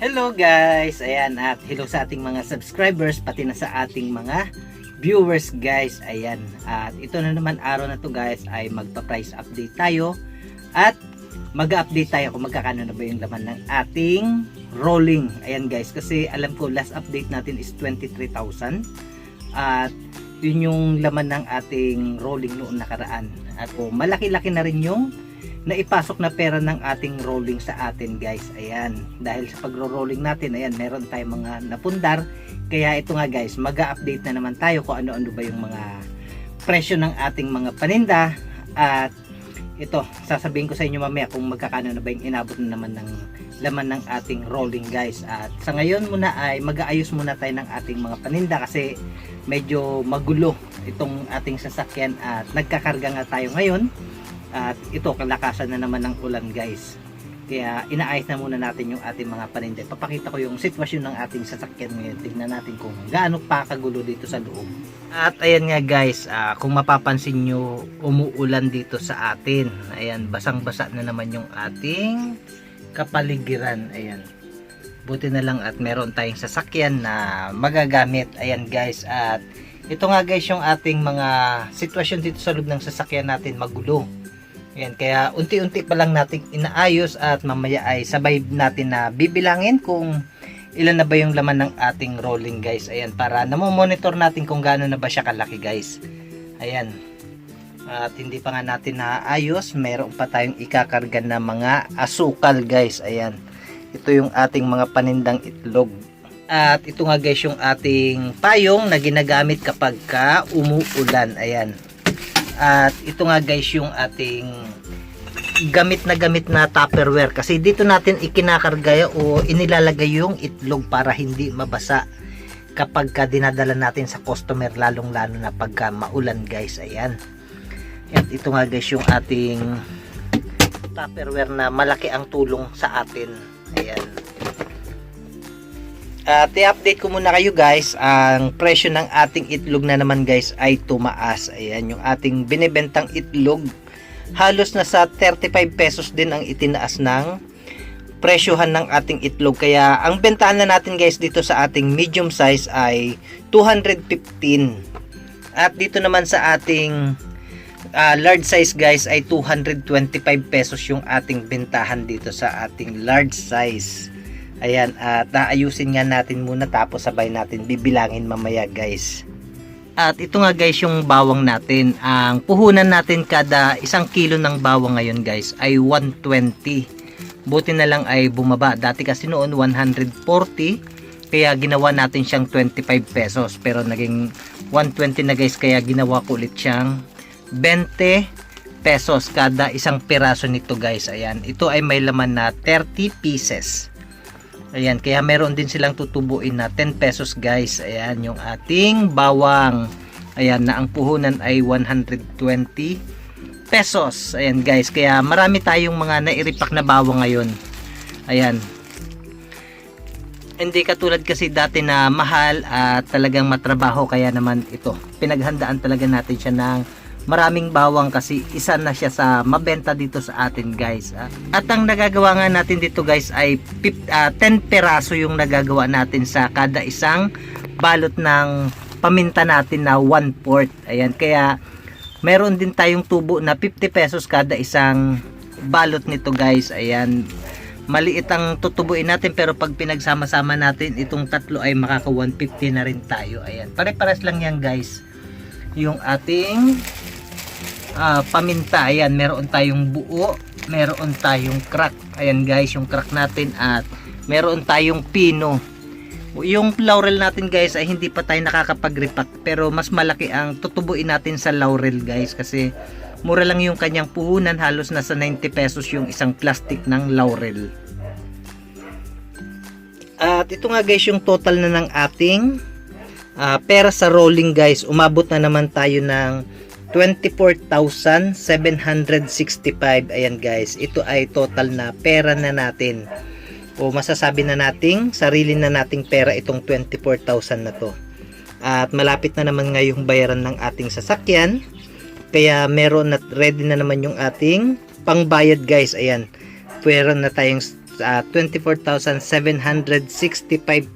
Hello guys! Ayan at hello sa ating mga subscribers pati na sa ating mga viewers guys. Ayan at ito na naman araw na to guys ay magpa-price update tayo at mag-update tayo kung magkakano na ba yung laman ng ating rolling. Ayan guys kasi alam ko last update natin is 23,000 at yun yung laman ng ating rolling noong nakaraan. At oh, malaki-laki na rin yung naipasok na pera ng ating rolling sa atin guys. Ayan. Dahil sa pagro-rolling natin ayan meron tayong mga napundar. Kaya ito nga guys mag-update na naman tayo kung ano-ano ba yung mga presyo ng ating mga paninda. At ito sasabihin ko sa inyo mamaya kung magkakano na ba yung inabot na naman ng laman ng ating rolling guys. At sa ngayon muna ay mag-aayos muna tayo ng ating mga paninda kasi medyo magulo itong ating sasakyan at nagkakarga nga tayo ngayon at ito, kalakasan na naman ng ulan guys. Kaya inaayos na muna natin yung ating mga paninda. Papakita ko yung sitwasyon ng ating sasakyan ngayon. Tignan natin kung gaano pa kagulo dito sa loob. At ayan nga guys, ah, kung mapapansin nyo, umuulan dito sa atin. Ayan, basang-basa na naman yung ating kapaligiran. Ayan. Buti na lang at meron tayong sasakyan na magagamit. Ayan guys, at ito nga guys yung ating mga sitwasyon dito sa loob ng sasakyan natin magulo. Ayan, kaya unti-unti pa lang natin inaayos at mamaya ay sabay natin na bibilangin kung ilan na ba yung laman ng ating rolling guys. Ayan, para namomonitor natin kung gaano na ba siya kalaki guys. Ayan. At hindi pa nga natin naayos, meron pa tayong ikakarga na mga asukal guys. Ayan. Ito yung ating mga panindang itlog. At ito nga guys yung ating payong na ginagamit kapag ka umuulan. Ayan. At ito nga guys yung ating gamit na gamit na tupperware. Kasi dito natin ikinakarga o inilalagay yung itlog para hindi mabasa kapag ka dinadala natin sa customer lalong lalo na pagka maulan guys. Ayan. At ito nga guys yung ating tupperware na malaki ang tulong sa atin. Ayan at i-update ko muna kayo guys, ang presyo ng ating itlog na naman guys ay tumaas. Ayan, yung ating binibentang itlog, halos na sa 35 pesos din ang itinaas ng presyohan ng ating itlog. Kaya ang bentahan na natin guys dito sa ating medium size ay 215. At dito naman sa ating uh, large size guys ay 225 pesos yung ating bentahan dito sa ating large size. Ayan, at naayusin nga natin muna tapos sabay natin bibilangin mamaya guys. At ito nga guys yung bawang natin. Ang puhunan natin kada isang kilo ng bawang ngayon guys ay 120. Buti na lang ay bumaba. Dati kasi noon 140. Kaya ginawa natin siyang 25 pesos. Pero naging 120 na guys. Kaya ginawa ko ulit siyang 20 pesos kada isang piraso nito guys. Ayan. Ito ay may laman na 30 pieces. Ayan, kaya meron din silang tutubuin na 10 pesos guys. Ayan, yung ating bawang. Ayan, na ang puhunan ay 120 pesos. Ayan guys, kaya marami tayong mga nairipak na bawang ngayon. Ayan. Hindi katulad kasi dati na mahal at talagang matrabaho kaya naman ito. Pinaghandaan talaga natin siya ng maraming bawang kasi isa na siya sa mabenta dito sa atin guys ah. at ang nagagawa nga natin dito guys ay 10 peraso yung nagagawa natin sa kada isang balot ng paminta natin na 1 port ayan kaya meron din tayong tubo na 50 pesos kada isang balot nito guys. Ayan maliit ang tutubuin natin pero pag pinagsama-sama natin itong tatlo ay makaka 150 na rin tayo. Ayan pare-pares lang yan guys yung ating uh, paminta. Ayan meron tayong buo meron tayong crack. Ayan guys yung crack natin at meron tayong pino. Yung laurel natin guys ay hindi pa tayo nakakapag-repack pero mas malaki ang tutubuin natin sa laurel guys kasi mura lang yung kanyang puhunan. Halos nasa 90 pesos yung isang plastic ng laurel. At ito nga guys yung total na ng ating uh, pera sa rolling guys. Umabot na naman tayo ng 24,765 ayan guys. Ito ay total na pera na natin. O masasabi na nating sarili na nating pera itong 24,000 na to. At malapit na naman ngayong bayaran ng ating sasakyan. Kaya meron na ready na naman yung ating pangbayad guys. Ayan. Meron na tayong ah, 24,765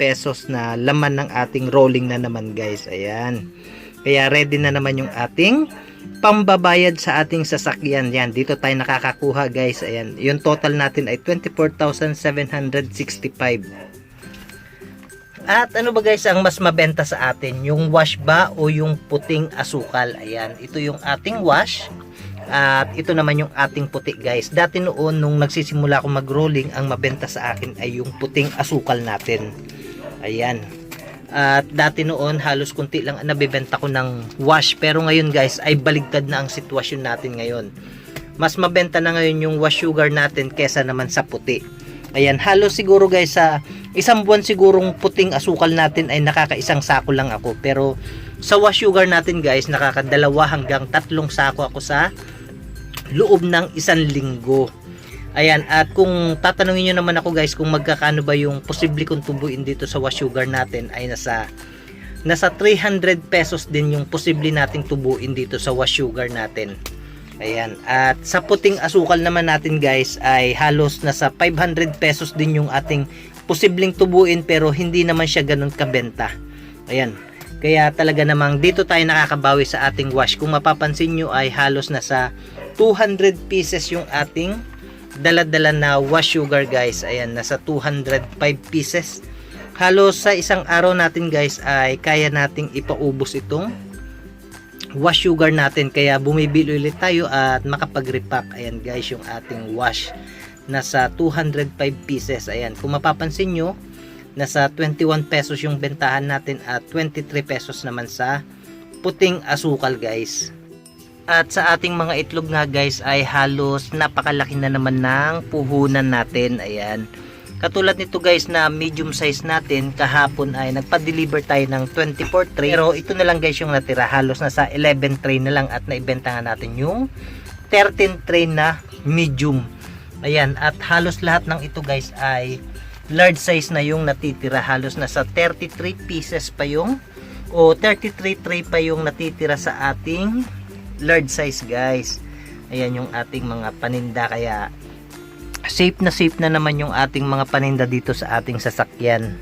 pesos na laman ng ating rolling na naman guys. Ayan. Kaya ready na naman yung ating pambabayad sa ating sasakyan. Yan, dito tayo nakakakuha guys. Ayan, yung total natin ay 24,765. At ano ba guys ang mas mabenta sa atin? Yung wash ba o yung puting asukal? Ayan, ito yung ating wash. At ito naman yung ating puti guys. Dati noon nung nagsisimula ako mag-rolling, ang mabenta sa akin ay yung puting asukal natin. Ayan. At dati noon halos kunti lang ang nabebenta ko ng wash. Pero ngayon guys ay baligtad na ang sitwasyon natin ngayon. Mas mabenta na ngayon yung wash sugar natin kesa naman sa puti. Ayan, halos siguro guys sa isang buwan sigurong puting asukal natin ay nakakaisang sako lang ako. Pero sa wash sugar natin guys, nakakadalawa hanggang tatlong sako ako sa loob ng isang linggo. Ayan, at kung tatanungin nyo naman ako guys kung magkakano ba yung posible kong tubuin dito sa wash sugar natin ay nasa nasa 300 pesos din yung posible nating tubuin dito sa wash sugar natin. Ayan, at sa puting asukal naman natin guys ay halos nasa 500 pesos din yung ating posibleng tubuin pero hindi naman siya ganun kabenta. Ayan, kaya talaga namang dito tayo nakakabawi sa ating wash. Kung mapapansin nyo ay halos nasa 200 pieces yung ating dala-dala na wash sugar guys. Ayan, nasa 205 pieces. Halos sa isang araw natin guys ay kaya nating ipaubos itong wash sugar natin. Kaya bumibili ulit tayo at makapag-repack. Ayan guys yung ating wash. Nasa 205 pieces. Ayan, kung mapapansin nyo, nasa 21 pesos yung bentahan natin at 23 pesos naman sa puting asukal guys. At sa ating mga itlog nga guys ay halos napakalaki na naman ng puhunan natin. Ayan. Katulad nito guys na medium size natin kahapon ay nagpa-deliver tayo ng 24 tray. Pero ito na lang guys yung natira. Halos nasa 11 tray na lang at naibenta nga natin yung 13 tray na medium. Ayan. At halos lahat ng ito guys ay large size na yung natitira. Halos nasa 33 pieces pa yung o 33 tray pa yung natitira sa ating large size guys. Ayan yung ating mga paninda kaya safe na safe na naman yung ating mga paninda dito sa ating sasakyan.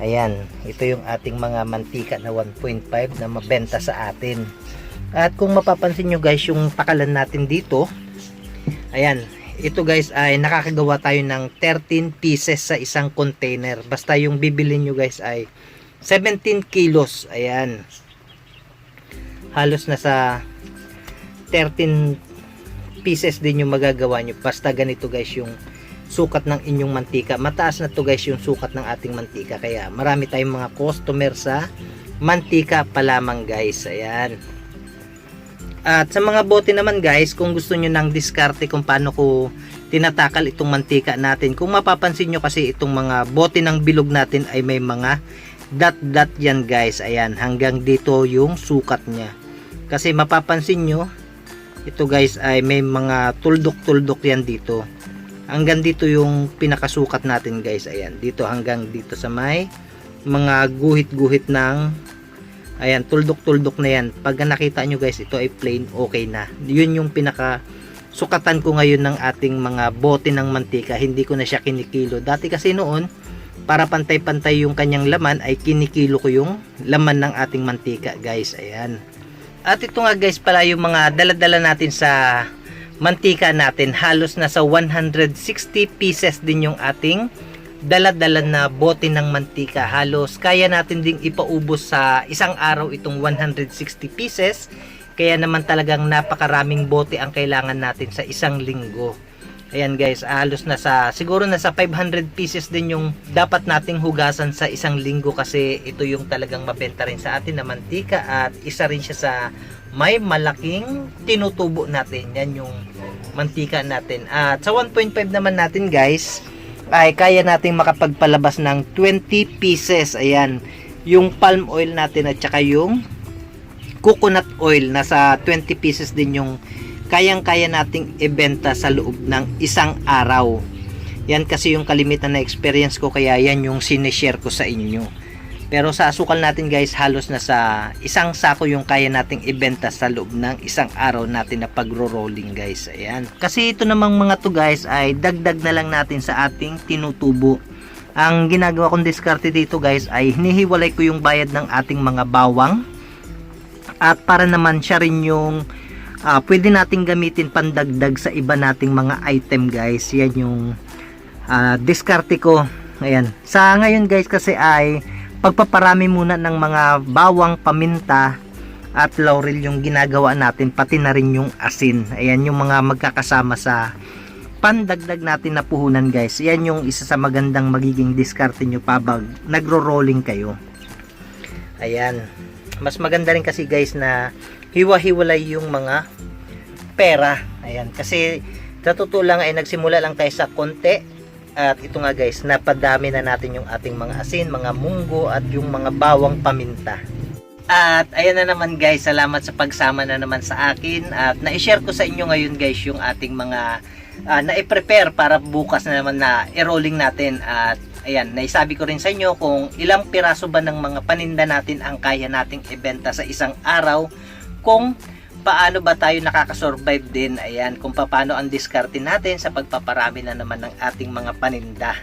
Ayan, ito yung ating mga mantika na 1.5 na mabenta sa atin. At kung mapapansin nyo guys, yung pakalan natin dito, ayan, ito guys ay nakakagawa tayo ng 13 pieces sa isang container. Basta yung bibili nyo guys ay 17 kilos. Ayan. Halos na sa 13 pieces din yung magagawa nyo. Basta ganito guys yung sukat ng inyong mantika. Mataas na to guys yung sukat ng ating mantika. Kaya marami tayong mga customer sa mantika pa lamang guys. Ayan. At sa mga bote naman guys, kung gusto nyo ng diskarte kung paano ko tinatakal itong mantika natin. Kung mapapansin nyo kasi itong mga bote ng bilog natin ay may mga dot dot yan guys. Ayan, hanggang dito yung sukat niya. Kasi mapapansin nyo, ito guys ay may mga tuldok-tuldok yan dito. Hanggang dito yung pinakasukat natin guys. Ayan, dito hanggang dito sa may mga guhit-guhit ng ayan, tuldok-tuldok na yan. Pag nakita nyo guys, ito ay plain, okay na. Yun yung pinaka sukatan ko ngayon ng ating mga bote ng mantika. Hindi ko na siya kinikilo. Dati kasi noon, para pantay-pantay yung kanyang laman, ay kinikilo ko yung laman ng ating mantika guys. Ayan. At ito nga guys pala yung mga daladala natin sa mantika natin. Halos nasa 160 pieces din yung ating daladala na bote ng mantika. Halos kaya natin ding ipaubos sa isang araw itong 160 pieces. Kaya naman talagang napakaraming bote ang kailangan natin sa isang linggo. Ayan guys, halos nasa siguro nasa 500 pieces din yung dapat nating hugasan sa isang linggo kasi ito yung talagang mabenta rin sa atin na mantika at isa rin siya sa may malaking tinutubo natin. Yan yung mantika natin. At sa 1.5 naman natin guys, ay kaya nating makapagpalabas ng 20 pieces. Ayan, yung palm oil natin at saka yung coconut oil nasa 20 pieces din yung kayang-kaya nating ibenta sa loob ng isang araw. Yan kasi yung kalimitan na experience ko kaya yan yung sinishare ko sa inyo. Pero sa asukal natin guys, halos na sa isang sako yung kaya nating ibenta sa loob ng isang araw natin na pagro-rolling guys. Ayan. Kasi ito namang mga to guys ay dagdag na lang natin sa ating tinutubo. Ang ginagawa kong diskarte dito guys ay hinihiwalay ko yung bayad ng ating mga bawang. At para naman siya rin yung ah, pwede nating gamitin pandagdag sa iba nating mga item guys. Yan yung ah, diskarte ko. Ayan. Sa ngayon guys kasi ay pagpaparami muna ng mga bawang, paminta at laurel yung ginagawa natin pati na rin yung asin. Ayan yung mga magkakasama sa pandagdag natin na puhunan guys. Yan yung isa sa magandang magiging diskarte nyo pabag nagro-rolling kayo. Ayan. Mas maganda rin kasi guys na hiwa-hiwalay yung mga pera. Ayan. Kasi sa totoo lang ay nagsimula lang tayo sa konti at ito nga guys, napadami na natin yung ating mga asin, mga munggo at yung mga bawang paminta. At ayan na naman guys, salamat sa pagsama na naman sa akin at na-share ko sa inyo ngayon guys yung ating mga ah, na-prepare para bukas na naman na i-rolling natin at ayan, naisabi ko rin sa inyo kung ilang piraso ba ng mga paninda natin ang kaya nating ibenta sa isang araw kung paano ba tayo nakakasurvive din. Ayan kung paano ang diskarte natin sa pagpaparami na naman ng ating mga paninda.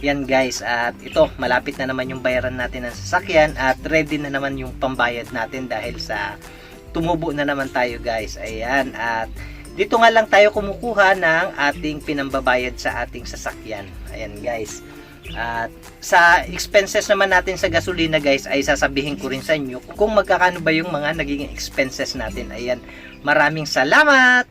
Yan guys at ito malapit na naman yung bayaran natin ng sasakyan at ready na naman yung pambayad natin dahil sa tumubo na naman tayo guys. Ayan at dito nga lang tayo kumukuha ng ating pinambabayad sa ating sasakyan. Ayan guys at sa expenses naman natin sa gasolina guys ay sasabihin ko rin sa inyo kung magkakano ba yung mga naging expenses natin. Ayan. Maraming salamat!